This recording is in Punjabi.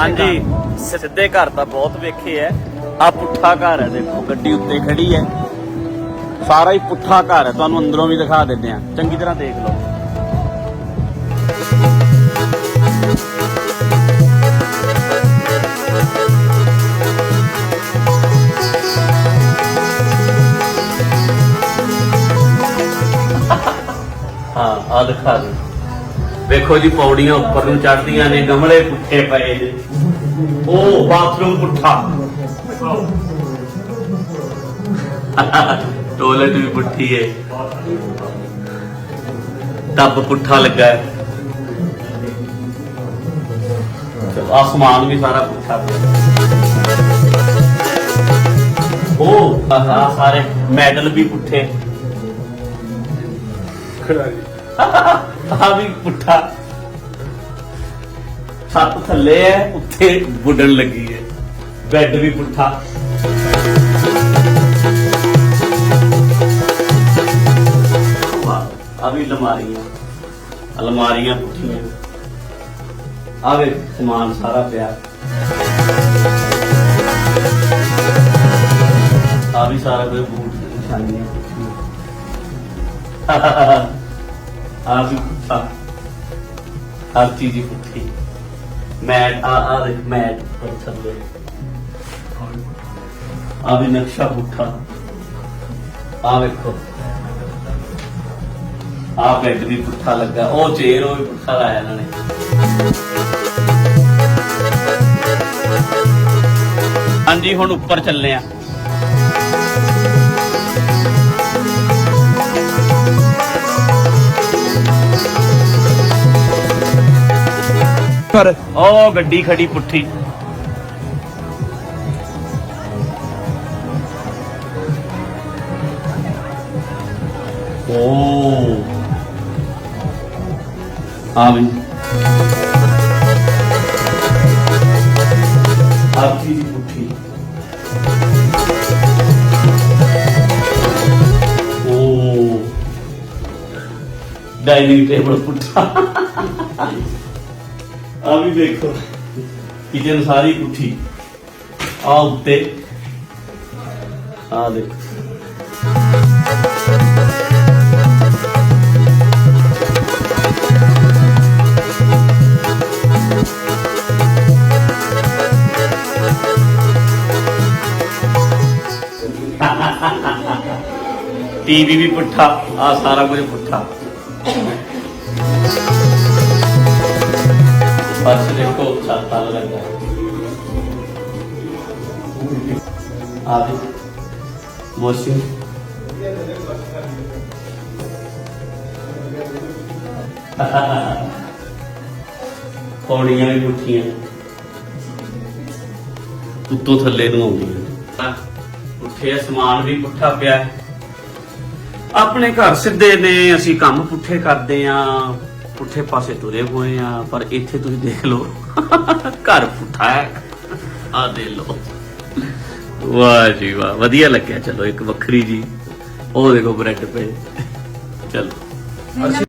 ਹਾਂਜੀ। ਸਿੱਧੇ ਘਰ ਤਾਂ ਬਹੁਤ ਵੇਖੇ ਐ। ਆ ਪੁੱਠਾ ਘਰ ਹੈ ਦੇਖੋ, ਗੱਡੀ ਉੱਤੇ ਖੜੀ ਹੈ ਸਾਰਾ ਹੀ ਪੁੱਠਾ ਘਰ ਹੈ ਤੁਹਾਨੂੰ ਅੰਦਰੋਂ ਵੀ ਦਿਖਾ ਦਿੰਦੇ ਆ। ਚੰਗੀ ਤਰ੍ਹਾਂ ਦੇਖ ਲਓ। ਹਾਂ ਆ ਦਿਖਾ ਦੇ ਵੇਖੋ ਜੀ ਪੌੜੀਆਂ ਉੱਪਰ ਨੂੰ ਚੜਦੀਆਂ ਨੇ ਗਮਲੇ ਪੁੱਠੇ ਪਏ ਨੇ। ਉਹ ਬਾਥਰੂਮ ਪੁੱਠਾ। ਟੋਇਲਟ ਵੀ ਪੁੱਠੀ ਹੈ ਟੱਬ ਪੁੱਠਾ ਲੱਗਾ ਹੈ ਆਸਮਾਨ ਵੀ ਸਾਰਾ ਪੁੱਠਾ ਪਿਆ। ਉਹ ਆਹ ਸਾਰੇ ਮੈਡਲ ਵੀ ਪੁੱਠੇ। ਆ ਵੀ ਪੁੱਠਾ। ਛੱਤ ਥੱਲੇ ਹੈ ਉੱਥੇ ਵੁੱਡਣ ਲੱਗੀ ਹੈ ਬੈੱਡ ਵੀ ਪੁੱਠਾ। ਆ ਵੀ ਅਲਮਾਰੀਆਂ। ਅਲਮਾਰੀਆਂ ਪੁੱਠੀਆਂ। ਆਵੇ ਸਮਾਨ ਸਾਰਾ ਪਿਆ। ਆ ਵੀ ਸਾਰਾ ਕੋਈ ਬੂਟ ਨਿਸ਼ਾਨੀਆਂ ਆ ਵੀ ਪੁੱਠਾ ਹਰ ਚੀਜ਼ ਹੀ ਪੁੱਠੀ, ਮੈਟ, ਆ ਆ ਦੇਖ ਮੈਟ ਪਰ ਥੱਲੇ। ਆ ਵੀ ਨਕਸ਼ਾ ਪੁੱਠਾ। ਆ ਵੇਖੋ। ਆ ਬੈੱਡ ਵੀ ਪੁੱਠਾ ਲੱਗਾ। ਉਹ ਚੇਅਰ ਉਹ ਵੀ ਪੁੱਠਾ ਲਾਇਆ ਇਹਨਾਂ ਨੇ। ਹਾਂਜੀ, ਹੁਣ ਉੱਪਰ ਚੱਲੇ ਆ। ਪਰ ਉਹ ਗੱਡੀ ਖੜੀ ਪੁੱਠੀ ਓ ਆ ਵੀ ਆਪੀ ਦੀ ਪੁੱਠੀ ਓ ਡਾਈਨਿੰਗ ਟੇਬਲ ਪੁੱਠਾ ਆ ਵੀ ਦੇਖੋ ਕਿਚਨ ਸਾਰੀ ਪੁੱਠੀ। ਆ ਉੱਤੇ। ਆ ਦੇਖੋ। ਟੀਵੀ ਵੀ ਪੁੱਠਾ ਆ ਸਾਰਾ ਕੁਝ ਪੁੱਠਾ। ਫਰਸ਼ ਦੇਖੋ ਛੱਤ ਨਾਲ ਲੱਗਾ ਹੈ। ਵੀ ਪੌੜੀਆਂ ਵੀ ਪੁੱਠੀਆਂ ਉੱਤੋਂ ਥੱਲੇ ਨੂੰ ਆਉਂਦੀਆਂ ਉੱਠੇ ਸਮਾਨ ਵੀ ਪੁੱਠਾ ਪਿਆ ਆਪਣੇ ਘਰ ਸਿੱਧੇ ਨੇ, ਅਸੀਂ ਕੰਮ ਪੁੱਠੇ ਕਰਦੇ ਆ ਪੁੱਠੇ ਪਾਸੇ ਤੁਰੇ ਹੋਏ ਆ, ਪਰ ਇੱਥੇ ਤੁਸੀਂ ਦੇਖ ਲਓ, ਘਰ ਪੁੱਠਾ ਹੈ। ਆ ਦੇ ਲਓ। ਵਾਹ ਜੀ ਵਾਹ, ਵਧੀਆ ਲੱਗਿਆ। ਚਲੋ, ਇੱਕ ਵੱਖਰੀ ਜੀ। ਉਹ ਦੇਖੋ ਬ੍ਰੈਡ ਪਏ। ਚਲੋ। ਅਸੀਂ